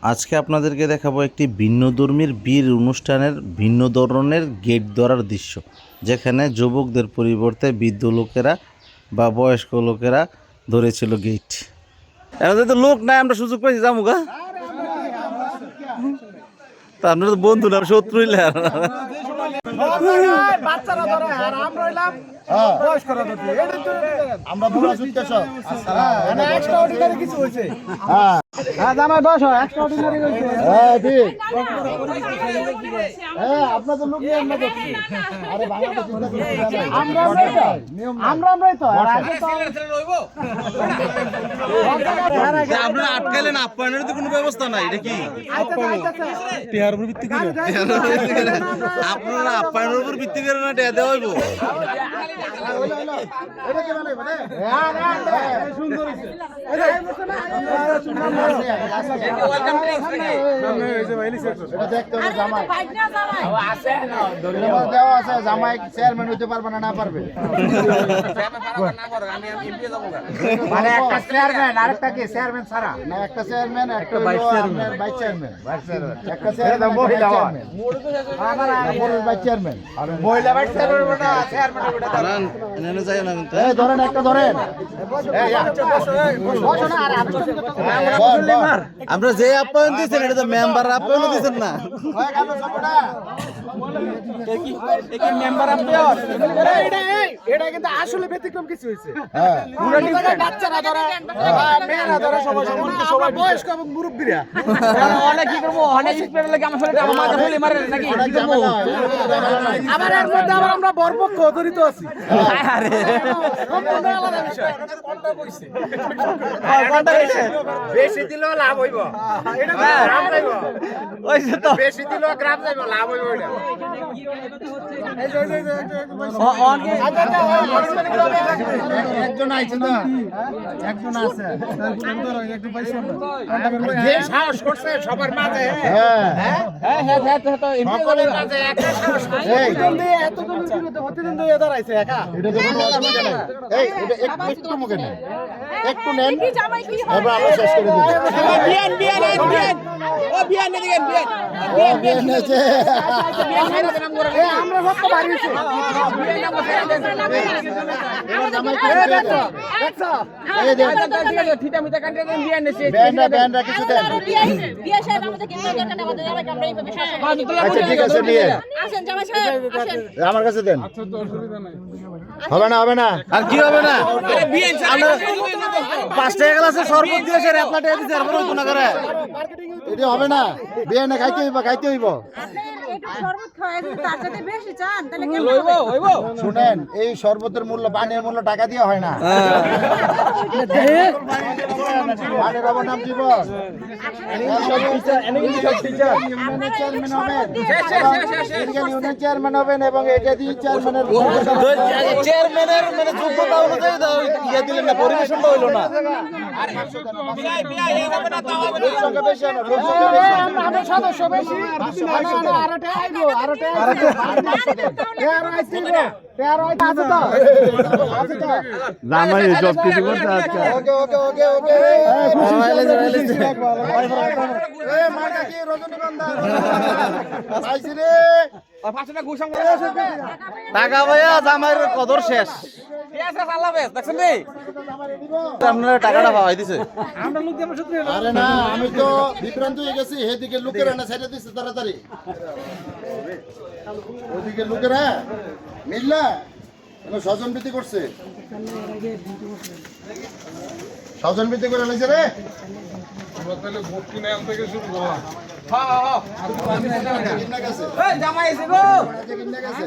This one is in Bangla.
আজকে আপনাদেরকে দেখাবো একটি ভিন্নধর্মীর বীর অনুষ্ঠানের ভিন্ন ধরনের গেট ধরার দৃশ্য যেখানে যুবকদের পরিবর্তে বৃদ্ধ লোকেরা বা বয়স্ক লোকেরা ধরেছিল গেট। এখন তো লোক নাই আমরা সুযোগ পাইছি জামুগা তা আপনার তো বন্ধু না শত্রু। বাচ্চারা ধরে আর আমরা হইলাম হ্যাঁ। বয়স্করা ধরছি এটাই তো আমরা বুড়া সুটকে সব। মানে এক্সট্রা অর্ডিনারি কিছু হয়েছে। হ্যাঁ। হ্যাঁ বয়স হয় এক্সট্রা অর্ডিনারি হয়েছে। হ্যাঁ ঠিক। হ্যাঁ আপনাদের লোক নিয়ে আমরা দেখছি আরে বাংলাদেশ চিন্তা করতে হবে না। আমরা আমরাই তো আমরা আমরাই তো আর আগে তো আপনারা আটকাইলেন আপ্যায়নের তো কোনো ব্যবস্থা নাই এটা কি? আপনারা আপ্যায়নের উপর ভিত্তি করে না দেওয়া হইব। জামাই চেয়ারম্যান হইতে পারবে না না পারবে মানে একটা চেয়ারম্যান আরেকটা কি চেয়ারম্যান ছাড়া না একটা চেয়ারম্যান একটা ভাইস চেয়ারম্যান ভাইস চেয়ারম্যান একটা চেয়ারম্যান মহিলা ভাইস চেয়ারম্যান আর মহিলা ভাইস চেয়ারম্যান চেয়ারম্যান দাঁড়ান, এখানে যাইও না কিন্তু এই ধরেন একটা ধরেন। বল, বল। আমরা যে আপ্যায়ন দিয়েছেন এটা তো মেম্বার আপ্যায়ন দিয়েছেন না? মেম্বার এটা এটা কিন্তু আসলে ব্যতিক্রম কিছু হয়েছে। হ্যাঁ। বাচ্চারা ধরে মেয়েরা ধরে সবাই সবাই সবাই বয়স্ক এবং মুরব্বীরা। অনেক কি করব অনেক স্পিড লাগে আমার মাথা ফেলে মারে নাকি? হয়। আবার এর মধ্যে আবার আমরা বরপক্ষ জড়িত আছি। আরে। আলাদা বিষয়। বেশি দিলেও লাভ হইব। এটা গ্রাম যাইব ওই যে তো বেশি দিলেও গ্রাম যাইব লাভ হইব এটা একজন আইছে না? একজন আছে। যে সাহস করছে সবার মাঝে। হ্যাঁ। সকলের মাঝে একটা সাহস করছে। এই। এতজন দিয়ে এতজন বিরুদ্ধে প্রতিদিন দাঁড়াইছে একা। এটা তো নাই। এই এটা একটু একটু মুখে নেন একটু নেন। এবার আমরা শেষ করে দিই। বিয়ান বিয়ান বিয়ান। ও বিয়ান দিকে বিয়ান। আমরা সব বাড়িয়েছি কিছু দেন। বিয়ে সাহেব আমাদের কিন্তু দরকার আমাদের জামাইকে আমরা এইভাবে শাসন করি। আচ্ছা ঠিক আছে নিয়ে আসেন জামাই সাহেব আসেন আমার কাছে দেন হবে না? হবে না আর কি হবে না পাঁচ টাকা গ্লাসে শরবত দিয়েছে টাকা দিয়েছে করে। এটা হবে না। বিয়ে না খাইতে হইব খাইতে হইব। আপনি একটু শরবত খাওয়াই যদি তার সাথে বেশি চান তাহলে কেমন হইব হইব শুনেন এই শরবতের মূল্য পানির মূল্য টাকা দিয়ে হয় না। পানির আবার নাম জীবন। চেয়ারম্যান হবেন ইউনিয়ন চেয়ারম্যান হবেন এবং এটা দিয়ে চেয়ারম্যানের চেয়ারম্যানের মানে যোগ্যতা অনুযায়ী ইয়া দিলেন না পরিবেশনটা হইল না। সদস্য বেশি আইবো আইবো জামাই কিছু করতে পাঁচটা ঘুষাম টাকা ভাইয়া জামাইয়ের কদর শেষ। আপনারা টাকাটা পাওয়াই আরে না আমি তো বিভ্রান্ত হয়ে গেছি এদিকে লোকেরা না ছেড়ে দিচ্ছে তাড়াতাড়ি। ওদিকে লোকেরা মিললা স্বজন বৃদ্ধি করছে? স্বজন বৃদ্ধি করে নিয়েছে রে। কিনা গেছে? এই জামাই এসে গো। কিনা গেছে?